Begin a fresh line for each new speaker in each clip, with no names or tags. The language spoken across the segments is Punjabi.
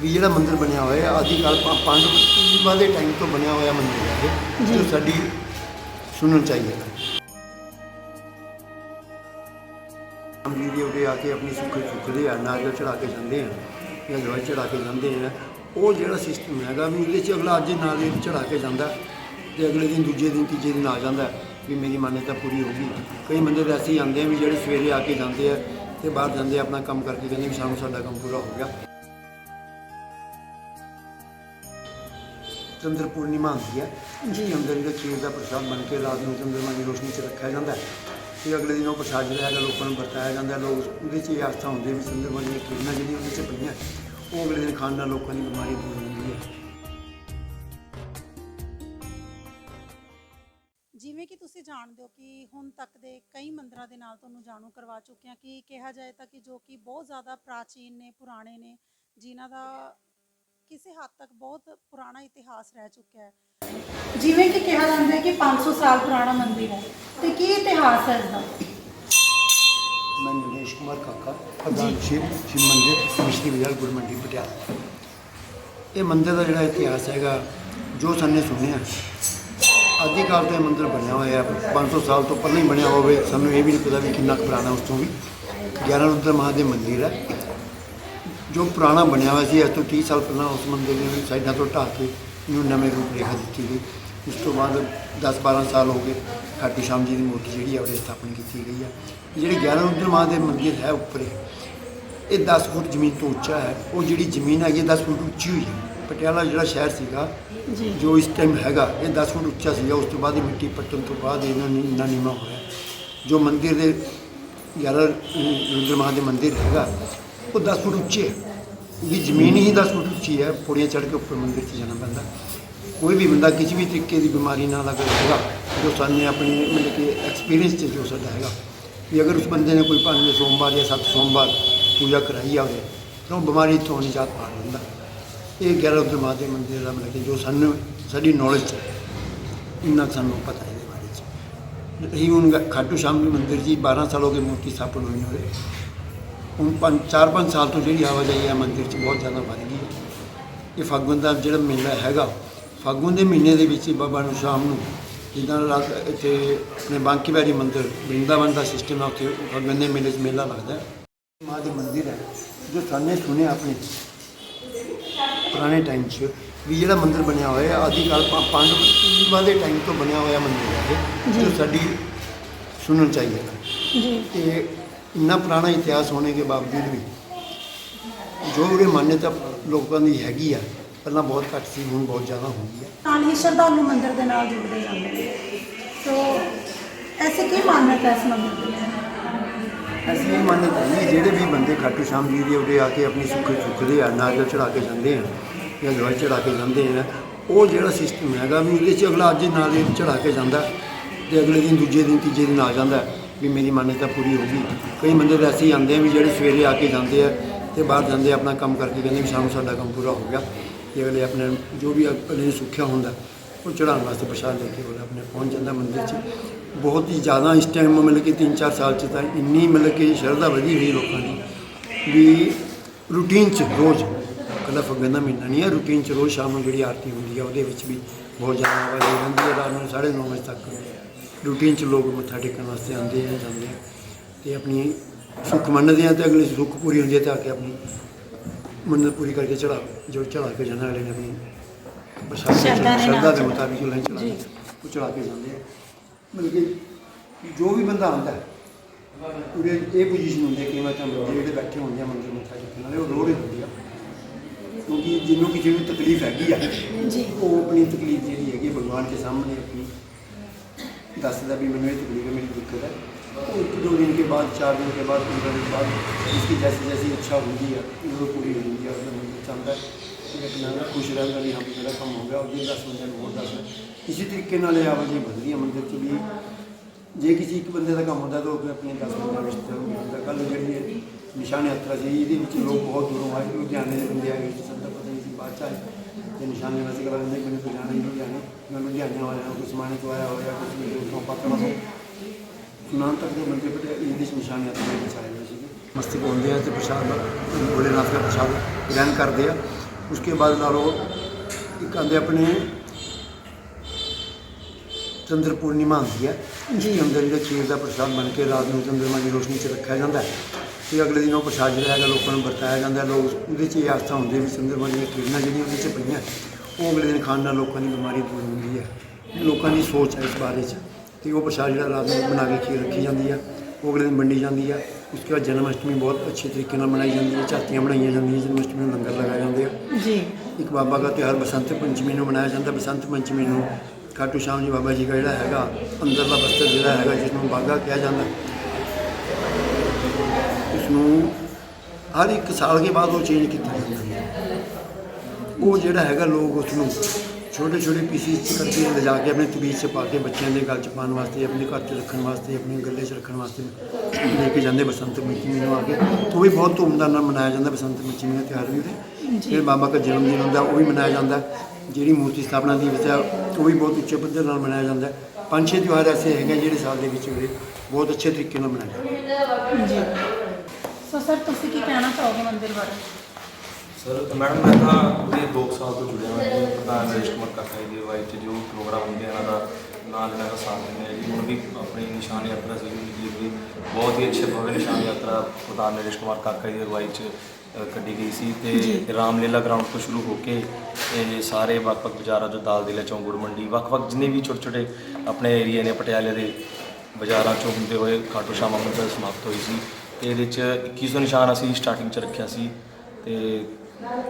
ਵੀ ਜਿਹੜਾ ਮੰਦਿਰ ਬਣਿਆ ਹੋਇਆ ਹੈ ਆਦਿ ਕਾਲ ਪਾਂਡਵਾਂ ਦੇ ਟਾਈਮ ਤੋਂ ਬਣਿਆ ਹੋਇਆ ਮੰਦਿਰ ਹੈ ਇਹ ਜੋ। ਸਾਡੀ ਸੁਣਨ ਚਾਹੀਏ ਹਮ ਜੀ ਦੇ ਉਰੇ ਆ ਕੇ ਆਪਣੀ ਸੁੱਖ ਚੁੱਕਦੇ ਆ ਨਾਰੀਅਲ ਚੜਾ ਕੇ ਜਾਂਦੇ ਆ ਜਾਂ ਦਵਾਈ ਚੜਾ ਕੇ ਜਾਂਦੇ ਆ। ਉਹ ਜਿਹੜਾ ਸਿਸਟਮ ਹੈਗਾ ਵੀ ਉਹਦੇ ਚ ਅਗਲਾ ਅੱਜ ਨਾਰੀਅਲ ਚੜਾ ਕੇ ਜਾਂਦਾ ਤੇ ਅਗਲੇ ਦਿਨ ਦੂਜੇ ਦਿਨ ਤੀਜੇ ਦਿਨ ਆ ਜਾਂਦਾ ਵੀ ਮੇਰੀ ਮਾਨਤਾ ਪੂਰੀ ਹੋ ਗਈ। ਕਈ ਤਾਂ ਐਸੇ ਆਉਂਦੇ ਆ ਵੀ ਜਿਹੜੇ ਸਵੇਰੇ ਆ ਕੇ ਜਾਂਦੇ ਆ ਤੇ ਬਾਹਰ ਜਾਂਦੇ ਆਪਣਾ ਕੰਮ ਕਰਕੇ ਕਹਿੰਦੇ ਵੀ ਸਾਨੂੰ ਸਾਡਾ ਕੰਮ ਪੂਰਾ ਹੋ ਗਿਆ। ਚੰਦਰ ਪੂਰਨਿਮਾ ਹੁੰਦੀ ਹੈ। ਜੀ। ਅੰਦਰ ਜਿਹੜਾ ਖੀਰ ਦਾ ਪ੍ਰਸ਼ਾਦ ਬਣ ਕੇ ਰਾਤ ਨੂੰ ਚੰਦਰਮਾ ਦੀ ਰੋਸ਼ਨੀ 'ਚ ਰੱਖਿਆ ਜਾਂਦਾ ਹੈ ਤੇ ਅਗਲੇ ਦਿਨ ਉਹ ਪ੍ਰਸ਼ਾਦ ਜਿਹੜਾ ਹੈਗਾ ਲੋਕਾਂ ਨੂੰ ਵਰਤਾਇਆ ਜਾਂਦਾ। ਲੋਕ ਉਹਦੇ 'ਚ ਇਹ ਆਸਥਾ ਹੁੰਦੀ ਵੀ ਚੰਦਰਮਾ ਦੀਆਂ ਕਿਰਨਾਂ ਜਿਹੜੀਆਂ ਉਹਦੇ 'ਚ ਪਈਆਂ ਉਹ ਅਗਲੇ ਦਿਨ ਖਾਣ ਨਾਲ ਲੋਕਾਂ ਦੀ ਬਿਮਾਰੀ ਦੂਰ ਹੁੰਦੀ ਹੈ।
ਜਿਵੇਂ ਕਿ ਤੁਸੀਂ ਜਾਣਦੇ ਹੋ ਕਿ ਹੁਣ ਤੱਕ ਦੇ ਕਈ ਮੰਦਰਾਂ ਦੇ ਨਾਲ ਤੁਹਾਨੂੰ ਜਾਣੂ ਕਰਵਾ ਚੁੱਕੇ ਹਾਂ ਕਿ ਕਿਹਾ ਜਾਏ ਤਾਂ ਕਿ ਜੋ ਕਿ ਬਹੁਤ ਜ਼ਿਆਦਾ ਪ੍ਰਾਚੀਨ ਨੇ ਪੁਰਾਣੇ ਨੇ ਜਿਨ੍ਹਾਂ ਦਾ ਕਿਸੇ ਹੱਦ ਤੱਕ ਬਹੁਤ ਪੁਰਾਣਾ ਇਤਿਹਾਸ ਰਹਿ ਚੁੱਕਿਆ ਹੈ। ਜਿਵੇਂ ਕਿ ਕਿਹਾ ਜਾਂਦਾ ਹੈ ਕਿ 500 ਸਾਲ ਪੁਰਾਣਾ ਮੰਦਿਰ ਹੈ। ਤੇ ਕੀ ਇਤਿਹਾਸ ਹੈ ਇਸ ਦਾ
ਮੈਂ ਨਿਰੇਸ਼ ਕੁਮਾਰ ਕਾਕਾ ਪ੍ਰਧਾਨ ਸ਼ਿਵ ਸ਼ਿਵ ਮੰਦਿਰ ਮਿਸ਼ਰੀ ਬਾਜ਼ਾਰ ਗੁਰ ਮੰਡੀ ਪਟਿਆਲਾ। ਇਹ ਮੰਦਿਰ ਦਾ ਜਿਹੜਾ ਇਤਿਹਾਸ ਹੈਗਾ ਜੋ ਸਾਨੇ ਸੁਣਿਆ ਆਦਿ ਕਾਲ ਤੋਂ ਇਹ ਮੰਦਿਰ ਬਣਿਆ ਹੋਇਆ ਹੈ। 500 ਸਾਲ ਤੋਂ ਪਹਿਲਾਂ ਹੀ ਬਣਿਆ ਹੋਵੇ ਸਾਨੂੰ ਇਹ ਵੀ ਨਹੀਂ ਪਤਾ ਵੀ ਕਿੰਨਾ ਕੁ ਪੁਰਾਣਾ ਉਸ ਤੋਂ ਵੀ। 11 ਰੁద్ਰ ਮਹਾਦੇਵ ਮੰਦਿਰ ਹੈ। ਜੋ ਪੁਰਾਣਾ ਬਣਿਆ ਹੋਇਆ ਸੀ ਅੱਜ ਤੋਂ 30 ਸਾਲ ਪਹਿਲਾਂ ਉਸ ਮੰਦਿਰ ਨੂੰ ਸਾਈਡਾਂ ਤੋਂ ਢਾਹ ਕੇ ਇਹਨੂੰ ਨਵੇਂ ਰੂਪ ਰੇਖਾ ਦਿੱਤੀ ਗਈ। ਉਸ ਤੋਂ ਬਾਅਦ 10-12 ਸਾਲ ਹੋ ਗਏ ਖਾਟੂ ਸ਼ਾਮ ਜੀ ਦੀ ਮੂਰਤੀ ਜਿਹੜੀ ਹੈ ਉਹਦੀ ਸਥਾਪਨਾ ਕੀਤੀ ਗਈ ਹੈ ਇਹ ਜਿਹੜੀ 11 ਰੁద్ਰ ਮਹਾਦੇਵ ਮੰਦਿਰ ਹੈ ਉੱਪਰ ਇਹ 10 ਫੁੱਟ ਜ਼ਮੀਨ ਤੋਂ ਉੱਚਾ ਹੈ। ਉਹ ਜਿਹੜੀ ਜ਼ਮੀਨ ਹੈਗੀ ਹੈ 10 ਫੁੱਟ ਉੱਚੀ ਹੋਈ ਹੈ। ਪਟਿਆਲਾ ਜਿਹੜਾ ਸ਼ਹਿਰ ਸੀਗਾ
ਜੀ।
ਇਸ ਟਾਈਮ ਹੈਗਾ ਇਹ 10 ਫੁੱਟ ਉੱਚਾ ਸੀਗਾ। ਉਸ ਤੋਂ ਬਾਅਦ ਇਹ ਮਿੱਟੀ ਪੱਟਣ ਤੋਂ ਬਾਅਦ ਇਹਨਾਂ ਨੇ ਇੰਨਾ ਨੀਵਾਂ ਹੋਇਆ। ਜੋ ਮੰਦਿਰ ਦੇ 11 ਰੁਦਰ ਮਹਾਦੇਵ ਮੰਦਿਰ ਹੈਗਾ ਉਹ 10 ਫੁੱਟ ਉੱਚੇ ਹੈ। ਉਹਦੀ ਜ਼ਮੀਨ ਹੀ 10 ਫੁੱਟ ਉੱਚੀ ਹੈ ਪੌੜੀਆਂ ਚੜ੍ਹ ਕੇ ਉੱਪਰ ਮੰਦਿਰ 'ਚ ਜਾਣਾ ਪੈਂਦਾ। ਕੋਈ ਵੀ ਬੰਦਾ ਕਿਸੇ ਵੀ ਤਰੀਕੇ ਦੀ ਬਿਮਾਰੀ ਨਾਲ ਅਗਰ ਹੈਗਾ ਜੋ ਸਾਨੂੰ ਆਪਣੀ ਮਤਲਬ ਕਿ ਐਕਸਪੀਰੀਅੰਸ 'ਚ ਜੋ ਸਾਡਾ ਹੈਗਾ। ਵੀ ਅਗਰ ਉਸ ਬੰਦੇ ਨੇ ਕੋਈ ਪੰਜ ਸੋਮਵਾਰ ਜਾਂ ਸੱਤ ਸੋਮਵਾਰ ਪੂਜਾ ਕਰਾਈ ਆਵੇ ਤਾਂ ਉਹ ਬਿਮਾਰੀ ਤੋਂ ਨਿਜਾਤ ਪਾ ਲੈਂਦਾ ਇਹ 11 ਰੁਦਰ ਮਹਾਦੇਵ ਮੰਦਿਰ ਦਾ ਮਤਲਬ ਕਿ ਜੋ ਸਾਨੂੰ ਸਾਡੀ ਨੌਲੇਜ 'ਚ ਹੈ, ਇੰਨਾ ਸਾਨੂੰ ਪਤਾ ਹੈ ਇਹਦੇ ਬਾਰੇ 'ਚ। ਰਹੀ ਹੁਣ ਗ- ਖਾਟੂ ਸ਼ਾਮ ਜੀ ਮੰਦਿਰ ਜੀ 12 ਸਾਲ ਹੋ ਗਏ ਮੂਰਤੀ ਸਥਾਪਨ ਹੋਈ ਹੋਵੇ ਹੁਣ ਪੰਜ ਚਾਰ ਪੰਜ ਸਾਲ ਤੋਂ ਜਿਹੜੀ ਆਵਾਜਾਈ ਹੈ ਮੰਦਿਰ 'ਚ ਬਹੁਤ ਜ਼ਿਆਦਾ ਵੱਧ ਗਈ ਹੈ। ਇਹ ਫਾਗਣ ਦਾ ਜਿਹੜਾ ਮੇਲਾ ਹੈਗਾ ਫਾਗਣ ਦੇ ਮਹੀਨੇ ਦੇ ਵਿੱਚ ਹੀ ਬਾਬਾ ਨੂੰ ਸ਼ਾਮ ਨੂੰ ਜਿੱਦਾਂ ਰਾਤ ਇੱਥੇ ਆਪਣੇ ਬਾਂਕੀ ਬਿਹਾਰੀ ਮੰਦਿਰ ਬ੍ਰਿੰਦਾਵਨ ਦਾ ਸਿਸਟਮ ਹੈ ਉੱਥੇ ਫਾਗਣ ਦੇ ਮੇਲੇ 'ਚ ਮੇਲਾ ਲੱਗਦਾ ਮਾਂ ਦੇ ਮੰਦਿਰ ਹੈ ਜੋ ਸਾਨੇ ਸੁਣਿਆ ਆਪਣੇ ਪੁਰਾਣੇ ਟਾਈਮ 'ਚ ਵੀ ਜਿਹੜਾ ਮੰਦਿਰ ਬਣਿਆ ਹੋਇਆ ਹੈ ਆਦਿ ਕਾਲ ਪਾਂਡਵਾਂ ਦੇ ਟਾਈਮ ਤੋਂ ਬਣਿਆ ਹੋਇਆ ਮੰਦਿਰ ਹੈ ਜੋ ਸਾਡੀ ਸੁਣਨ ਚਾਹੀਏ
ਜੀ।
ਤੇ ਇੰਨਾ ਪੁਰਾਣਾ ਇਤਿਹਾਸ ਹੋਣੇ ਦੇ ਬਾਵਜੂਦ ਵੀ ਜੋ ਉਹਦੇ ਮਾਨਤਾ ਲੋਕਾਂ ਦੀ ਹੈਗੀ ਆ ਪਹਿਲਾਂ ਬਹੁਤ ਘੱਟ ਸੀ ਹੁਣ ਬਹੁਤ ਜ਼ਿਆਦਾ ਹੋ ਗਈ ਹੈ
ਨਾਲ ਹੀ ਸ਼ਰਧਾਲੂ ਮੰਦਿਰ ਦੇ ਨਾਲ ਜੁੜਦੇ ਜਾਂਦੇ ਨੇ। ਸੋ ਐਸੇ ਕੀ ਮਾਨਤਾ ਹੈ ਇਸ ਮੰਦਿਰ ਦੀ?
ਅਸੀਂ ਇਹ ਮੰਨਦੇ ਹਾਂ ਕਿ ਜਿਹੜੇ ਵੀ ਬੰਦੇ ਖਾਟੂ ਸ਼ਾਮ ਜੀ ਦੇ ਉਰੇ ਆ ਕੇ ਆਪਣੀ ਸੁੱਖ ਚੁੱਕਦੇ ਆ ਨਾਰੀਅਲ ਚੜਾ ਕੇ ਜਾਂਦੇ ਆ ਜਾਂ ਦਵਾਈ ਚੜਾ ਕੇ ਜਾਂਦੇ ਆ ਉਹ ਜਿਹੜਾ ਸਿਸਟਮ ਹੈਗਾ ਵੀ ਉਹਦੇ 'ਚ ਅਗਲਾ ਅੱਜ ਨਾਰੀਅਲ ਚੜਾ ਕੇ ਜਾਂਦਾ ਤੇ ਅਗਲੇ ਦਿਨ ਦੂਜੇ ਦਿਨ ਤੀਜੇ ਦਿਨ ਆ ਜਾਂਦਾ। ਵੀ ਮੇਰੀ ਮਾਨਤਾ ਪੂਰੀ ਹੋ ਗਈ। ਕਈ ਬੰਦੇ ਤਾਂ ਐਸੇ ਹੀ ਆਉਂਦੇ ਆ ਵੀ ਜਿਹੜੇ ਸਵੇਰੇ ਆ ਕੇ ਜਾਂਦੇ ਆ ਤੇ ਬਾਹਰ ਜਾਂਦੇ ਆਪਣਾ ਕੰਮ ਕਰਕੇ ਕਹਿੰਦੇ ਵੀ ਸਾਨੂੰ ਸਾਡਾ ਕੰਮ ਪੂਰਾ ਹੋ ਗਿਆ। ਇਹ ਵੇਲੇ ਆਪਣੇ ਜੋ ਵੀ ਅਗਲੇ ਸੁੱਖਿਆ ਹੁੰਦਾ, ਉਹ ਚੜਾਉਣ ਵਾਸਤੇ ਪ੍ਰਸ਼ਾਦ ਲੈ ਕੇ ਉਹ ਆਪਣੇ ਪਹੁੰਚ ਜਾਂਦਾ ਮੰਦਿਰ 'ਚ। ਬਹੁਤ ਹੀ ਜ਼ਿਆਦਾ ਇਸ ਟਾਈਮ ਮਤਲਬ ਕਿ 3-4 ਸਾਲ 'ਚ ਤਾਂ ਇੰਨੀ ਮਤਲਬ ਕਿ ਸ਼ਰਧਾ ਵਧੀ ਹੋਈ ਲੋਕਾਂ ਦੀ ਵੀ ਰੂਟੀਨ 'ਚ ਰੋਜ਼, ਕੱਲਾ ਫੱਗਣ ਦਾ ਮਹੀਨਾ ਨਹੀਂ ਹੈ ਰੂਟੀਨ 'ਚ ਰੋਜ਼ ਸ਼ਾਮ ਨੂੰ ਜਿਹੜੀ ਆਰਤੀ ਹੁੰਦੀ ਹੈ ਉਹਦੇ ਵਿੱਚ ਵੀ ਬਹੁਤ ਜ਼ਿਆਦਾ ਆਵਾਜਾਈ ਰਹਿੰਦੀ ਹੈ, ਰਾਤ ਨੂੰ 9:30 ਵਜੇ ਤੱਕ। ਰੂਟੀਨ 'ਚ ਲੋਕ ਮੱਥਾ ਟੇਕਣ ਵਾਸਤੇ ਆਉਂਦੇ ਆ ਜਾਂਦੇ ਆ ਤੇ ਆਪਣੀ ਸੁੱਖ ਮੰਨਦੇ ਆ ਤੇ ਅਗਲੇ ਸੁੱਖ ਪੂਰੀ ਹੁੰਦੀ ਹੈ ਤੇ ਕੇ ਆਪਣੀ ਮੰਨਤ ਪੂਰੀ ਕਰਕੇ ਚੜਾ ਜੋ ਚੜਾ ਕੇ ਜਾਣਾ ਵਾਲੇ ਨੇ ਆਪਣੀ ਪ੍ਰਸ਼ਾਦ
ਸ਼ਰਧਾ ਦੇ
ਮੁਤਾਬਿਕ ਉਹ ਲੈਣ ਚੜਾ। ਉਹ ਚੜਾ ਕੇ ਜਾਂਦੇ ਆ। ਮਤਲਬ ਕਿ ਜੋ ਵੀ ਬੰਦਾ ਆਉਂਦਾ ਹੈ ਉਹਦੇ ਇਹ ਪੋਜੀਸ਼ਨ ਹੁੰਦੀ ਹੈ ਕਿ ਮੈਂ ਤਾਂ ਜਿਹੜੇ ਬੈਠੇ ਹੁੰਦੇ ਆ ਮੰਦਰ ਮੱਥਾ ਟੇਕਣ ਵਾਲੇ ਉਹ ਰੋੜੇ ਹੁੰਦੀ ਆ। ਕਿਉਂਕਿ ਜਿਹਨੂੰ ਕਿਸੇ ਨੂੰ ਤਕਲੀਫ ਹੈਗੀ ਆ
ਜੀ।
ਉਹ ਆਪਣੀ ਤਕਲੀਫ ਜਿਹੜੀ ਹੈਗੀ ਭਗਵਾਨ ਦੇ ਸਾਹਮਣੇ ਆਪਣੀ ਦੱਸਦਾ ਵੀ ਮੈਨੂੰ ਇਹ ਤਕਲੀਫ ਹੈ ਮੇਰੀ ਦਿੱਕਤ ਹੈ ਉਹ ਇੱਕ ਦੋ ਦਿਨ ਕੇ ਬਾਅਦ ਚਾਰ दिन के बाद पंद्रह दिन के बाद इसकी जैसी जैसी इच्छा होती है वो पूरी हो जाती है और मन चाहता है कि अपना ना खुश रहना भी हाँ भी मेरा काम हो गया और दिन दस बंदे ਨੂੰ ਹੋਰ ਦਸ ਇਸੇ ਤਰੀਕੇ ਨਾਲ ਇਹ ਆਵਾਜਾਈ ਵਧਦੀ ਹੈ ਮੰਦਿਰ 'ਚ ਵੀ ਜੇ ਕਿਸੇ ਇੱਕ ਬੰਦੇ ਦਾ ਕੰਮ ਹੁੰਦਾ ਤਾਂ ਉਹ ਆਪਣੇ 10 ਬੰਦੇ ਰਿਸ਼ਤੇ ਹੁੰਦਾ ਕੱਲ ਜਿਹੜੀ ਇਹ ਨਿਸ਼ਾਨ ਯਾਤਰਾ ਸੀ ਇਹਦੇ ਵਿੱਚ ਲੋਕ ਬਹੁਤ ਦੂਰੋਂ ਆਏ ਲੁਧਿਆਣੇ ਦੇ ਬੰਦੇ ਆਏ ਸਭ ਦਾ ਪਤਾ ਨਹੀਂ ਸੀ ਬਾਅਦ ਚ ਆਏ ਤੇ ਨਿਸ਼ਾਨ ਵਾਸੀ ਕਹਿੰਦਾ ਕਹਿੰਦੇ ਮੈਨੂੰ ਤਾਂ ਜਾਣਾ ਹੀ ਲੁਧਿਆਣੇ ਮੈਂ ਲੁਧਿਆਣੇ ਆਇਆ ਕੋਈ ਸਮਾਣੇ ਤੋਂ ਆਇਆ ਹੋਇਆ ਕੁਝ ਵੀ ਤੋਂ ਪਤਾ ਤੋਂ ਸੁਨਾਮ ਤੱਕ ਦੇ ਬੰਦੇ ਬਟੇ ਇਹਦੇ ਵਿੱਚ ਨਿਸ਼ਾਨ ਯਾਤਰਾ ਵਿੱਚ ਆਏ ਹੋਏ ਸੀਗੇ। ਮਸਤਕ ਹੁੰਦੇ ਆ ਤੇ ਪ੍ਰਸ਼ਾਦ ਭੋਲੇਨਾਥ ਦਾ ਪ੍ਰਸ਼ਾਦ ਗ੍ਰਹਿਣ ਕਰਦੇ ਆ। ਉਸਕੇ ਬਾਅਦ ਨਾਲ ਉਹ ਇੱਕ ਆਂਦੇ ਆਪਣੇ ਚੰਦਰ ਪੂਰਨਿਮਾ ਹੁੰਦੀ ਹੈ। ਉਸਕੇ ਅੰਦਰ ਜਿਹੜਾ ਖੀਰ ਦਾ ਪ੍ਰਸ਼ਾਦ ਬਣ ਕੇ ਰਾਤ ਨੂੰ ਚੰਦਰਮਾ ਦੀ ਰੋਸ਼ਨੀ 'ਚ ਰੱਖਿਆ ਜਾਂਦਾ ਹੈ। ਤੇ ਅਗਲੇ ਦਿਨ ਉਹ ਪ੍ਰਸ਼ਾਦ ਜਿਹੜਾ ਹੈਗਾ ਲੋਕਾਂ ਨੂੰ ਵਰਤਾਇਆ ਜਾਂਦਾ। ਲੋਕ ਉਹਦੇ 'ਚ ਇਹ ਆਸਥਾ ਹੁੰਦੀ ਹੈ ਵੀ ਚੰਦਰਮਾ ਦੀਆਂ ਕਿਰਨਾਂ ਜਿਹੜੀਆਂ ਉਹਦੇ 'ਚ ਪਈਆਂ ਉਹ ਅਗਲੇ ਦਿਨ ਖਾਣ ਨਾਲ ਲੋਕਾਂ ਦੀ ਬਿਮਾਰੀ ਦੂਰ ਹੁੰਦੀ ਹੈ। ਲੋਕਾਂ ਦੀ ਸੋਚ ਹੈ ਇਸ ਬਾਰੇ 'ਚ ਤੇ ਉਹ ਪ੍ਰਸ਼ਾਦ ਜਿਹੜਾ ਰਾਤ ਨੂੰ ਬਣਾ ਕੇ ਖੀਰ ਰੱਖੀ ਜਾਂਦੀ ਹੈ ਉਹ ਅਗਲੇ ਦਿਨ ਵੰਡੀ ਜਾਂਦੀ ਹੈ ਉਸਕੇ ਬਾਅਦ ਜਨਮ ਅਸ਼ਟਮੀ ਬਹੁਤ ਅੱਛੇ ਤਰੀਕੇ ਨਾਲ ਮਨਾਈ ਜਾਂਦੀ ਹੈ ਝਾਤੀਆਂ ਬਣਾਈਆਂ ਜਾਂਦੀਆਂ ਜਨਮ ਅਸ਼ਟਮੀ ਨੂੰ ਲੰਗਰ ਲਗਾਏ ਜਾਂਦੇ ਆ।
ਜੀ।
ਇੱਕ ਬਾਬਾ ਦਾ ਤਿਉਹਾਰ ਬਸੰਤ ਪੰਚਮੀ ਨੂੰ ਮਨਾਇਆ ਜਾਂਦਾ ਬਸੰਤ ਪੰਚਮੀ ਨੂੰ ਖਾਟੂ ਸ਼ਾਮ ਜੀ ਬਾਬਾ ਜੀ ਦਾ ਜਿਹੜਾ ਹੈਗਾ ਅੰਦਰਲਾ ਬਸਤਰ ਜਿਹੜਾ ਹੈਗਾ ਜਿਸ ਨੂੰ ਬਾਗਾ ਕਿਹਾ ਜਾਂਦਾ। ਇਸ ਨੂੰ ਹਰ ਇੱਕ ਸਾਲ ਦੇ ਬਾਅਦ ਉਹ ਚੇਂਜ ਕੀਤਾ ਜਾਂਦਾ ਹੈ। ਉਹ ਜਿਹੜਾ ਹੈਗਾ ਲੋਕ ਉਸ ਨੂੰ ਛੋਟੇ ਛੋਟੇ ਪੀਸਿਸ ਚ ਕਰਕੇ ਲਿਜਾ ਕੇ ਆਪਣੇ ਤਬੀਜ 'ਚ ਪਾ ਕੇ ਬੱਚਿਆਂ ਦੇ ਗਲ 'ਚ ਪਾਉਣ ਵਾਸਤੇ ਆਪਣੇ ਘਰ 'ਚ ਰੱਖਣ ਵਾਸਤੇ ਆਪਣੇ ਗੱਲੇ 'ਚ ਰੱਖਣ ਵਾਸਤੇ ਲੈ ਕੇ ਜਾਂਦੇ ਬਸੰਤ ਪੰਚਮੀ ਨੂੰ ਆ ਕੇ। ਉਹ ਵੀ ਬਹੁਤ ਧੂਮਧਾਮ ਨਾਲ ਮਨਾਇਆ ਜਾਂਦਾ ਬਸੰਤ ਪੰਚਮੀ ਦਾ ਤਿਉਹਾਰ ਵੀ ਉਹਦੇ। ਫਿਰ ਬਾਬਾ ਦਾ ਜਨਮ ਦਿਨ ਹੁੰਦਾ ਉਹ ਵੀ ਮਨਾਇਆ ਜਾਂਦਾ। ਜਿਹੜੀ ਮੂਰਤੀ ਸਥਾਪਨਾ ਦੀ ਵਿੱਚ ਹੈ ਉਹ ਵੀ ਬਹੁਤ ਉੱਚੇ ਪੱਧਰ ਨਾਲ ਮਨਾਇਆ ਜਾਂਦਾ। ਪੰਜ ਛੇ ਤਿਉਹਾਰ ਐਸੇ ਹੈਗੇ ਜਿਹੜੇ ਸਾਲ ਦੇ ਵਿੱਚ ਬਹੁਤ ਅੱਛੇ ਤਰੀਕੇ ਨਾਲ ਮਨਾਏ ਜਾਂਦੇ
ਜੀ। ਸੋ ਸਰ ਤੁਸੀਂ ਕੀ ਕਹਿਣਾ ਚਾਹੋਗੇ ਮੰਦਿਰ ਬਾਰੇ?
ਸਰ ਮੈਡਮ ਮੈਂ ਤਾਂ ਪੂਰੇ 2 ਸਾਲ ਤੋਂ ਜੁੜਿਆ ਹਾਂ ਜੀ। ਪ੍ਰਧਾਨ ਨਰੇਸ਼ ਕੁਮਾਰ ਕਾਕਾ ਜੀ ਦੀ ਅਗਵਾਈ 'ਚ ਜੋ ਪ੍ਰੋਗਰਾਮ ਹੁੰਦੇ ਆ ਇਹਨਾਂ ਦਾ ਨਾਲ ਇਹਨਾਂ ਦਾ ਸਾਥ ਦਿੰਦੇ ਆ ਜੀ। ਹੁਣ ਵੀ ਆਪਣੀ ਨਿਸ਼ਾਨ ਯਾਤਰਾ ਸੀ ਜੀ ਵੀ ਬਹੁਤ ਹੀ ਅੱਛੇ ਭਵਯ ਨਿਸ਼ਾਨ ਯਾਤਰਾ ਪ੍ਰਧਾਨ ਨਰੇਸ਼ ਕੁਮਾਰ ਕਾਕਾ ਜੀ ਦੀ ਅਗਵਾਈ 'ਚ ਕੱਢੀ ਗਈ ਸੀ ਤੇ ਰਾਮਲੀਲਾ ਗਰਾਊਂਡ ਤੋਂ ਸ਼ੁਰੂ ਹੋ ਕੇ ਇਹ ਸਾਰੇ ਵੱਖ-ਵੱਖ ਬਾਜ਼ਾਰਾਂ ਜੋ ਦਾਲ ਦਿਲਾ ਚੌਂਕ ਗੁੜ ਮੰਡੀ ਵੱਖ-ਵੱਖ ਜਿੰਨੇ ਵੀ ਛੋਟੇ-ਛੋਟੇ ਆਪਣੇ ਏਰੀਏ ਨੇ ਪਟਿਆਲੇ ਦੇ ਬਾਜ਼ਾਰਾਂ ਚੋਂ ਹੁੰਦੇ ਹੋਏ ਖਾਟੂ ਸ਼ਾਮ ਅੰਮ੍ਰਿਤਸਰ ਸਮਾਪਤ ਹੋਈ ਸੀ। ਤੇ ਇਹਦੇ 'ਚ 2100 ਨਿਸ਼ਾਨ ਅਸੀਂ ਸਟਾਰਟਿੰਗ 'ਚ ਰੱਖਿਆ ਸੀ ਤੇ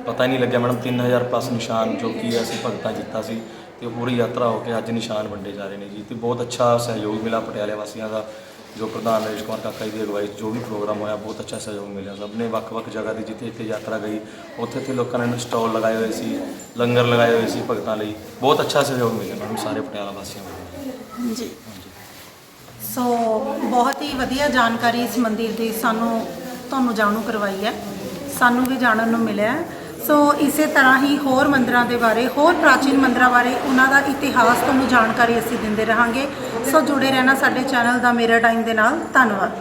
ਪਤਾ ਹੀ ਨਹੀਂ ਲੱਗਿਆ ਮੈਡਮ 3000 ਪਲੱਸ ਨਿਸ਼ਾਨ ਜੋ ਕਿ ਅਸੀਂ ਭਗਤਾਂ ਜਿੱਤਾ ਸੀ ਤੇ ਉਹ ਪੂਰੀ ਯਾਤਰਾ ਹੋ ਕੇ ਅੱਜ ਨਿਸ਼ਾਨ ਵੰਡੇ ਜਾ ਰਹੇ ਨੇ ਜੀ ਤੇ ਬਹੁਤ ਅੱਛਾ ਸਹਿਯੋਗ ਮਿਲਾ ਪਟਿਆਲੇ ਵਾਸੀਆਂ ਦਾ, ਜੋ ਪ੍ਰਧਾਨ ਨਰੇਸ਼ ਕੁਮਾਰ ਕਾਕਾ ਜੀ ਦੀ ਅਗਵਾਈ 'ਚ ਜੋ ਵੀ ਪ੍ਰੋਗਰਾਮ ਹੋਇਆ ਬਹੁਤ ਅੱਛਾ ਸਹਿਯੋਗ ਮਿਲਿਆ ਸਭ ਨੇ ਵੱਖ-ਵੱਖ ਜਗ੍ਹਾ ਦੀ ਜਿੱਥੇ ਜਿੱਥੇ ਯਾਤਰਾ ਗਈ, ਉੱਥੇ ਉੱਥੇ ਲੋਕਾਂ ਨੇ ਸਟਾਲ ਲਗਾਏ ਹੋਏ ਸੀ, ਲੰਗਰ ਲਗਾਏ ਹੋਏ ਸੀ ਭਗਤਾਂ ਲਈ, ਬਹੁਤ ਅੱਛਾ ਸਹਿਯੋਗ ਮਿਲਿਆ ਮੈਡਮ ਸਾਰੇ ਪਟਿਆਲਾ ਵਾਸੀਆਂ ਨੂੰ।
ਜੀ। ਸੋ ਬਹੁਤ ਹੀ ਵਧੀਆ ਜਾਣਕਾਰੀ ਇਸ ਮੰਦਿਰ ਦੀ ਸਾਨੂੰ ਤੁਹਾਨੂੰ ਜਾਣੂ ਕਰਵਾਈ ਹੈ। ਸਾਨੂੰ ਵੀ ਜਾਣਨ ਨੂੰ ਮਿਲਿਆ ਸੋ ਇਸੇ ਤਰ੍ਹਾਂ ਹੀ ਹੋਰ ਮੰਦਰਾਂ ਦੇ ਬਾਰੇ, ਹੋਰ ਪ੍ਰਾਚੀਨ ਮੰਦਰਾਂ ਬਾਰੇ ਉਹਨਾਂ ਦਾ ਇਤਿਹਾਸ ਤੁਹਾਨੂੰ ਜਾਣਕਾਰੀ ਅਸੀਂ ਦਿੰਦੇ ਰਹਾਂਗੇ। ਸੋ ਜੁੜੇ ਰਹਿਣਾ ਸਾਡੇ ਚੈਨਲ ਦਾ ਮੇਰਾ ਟਾਈਮ ਦੇ ਨਾਲ। ਧੰਨਵਾਦ।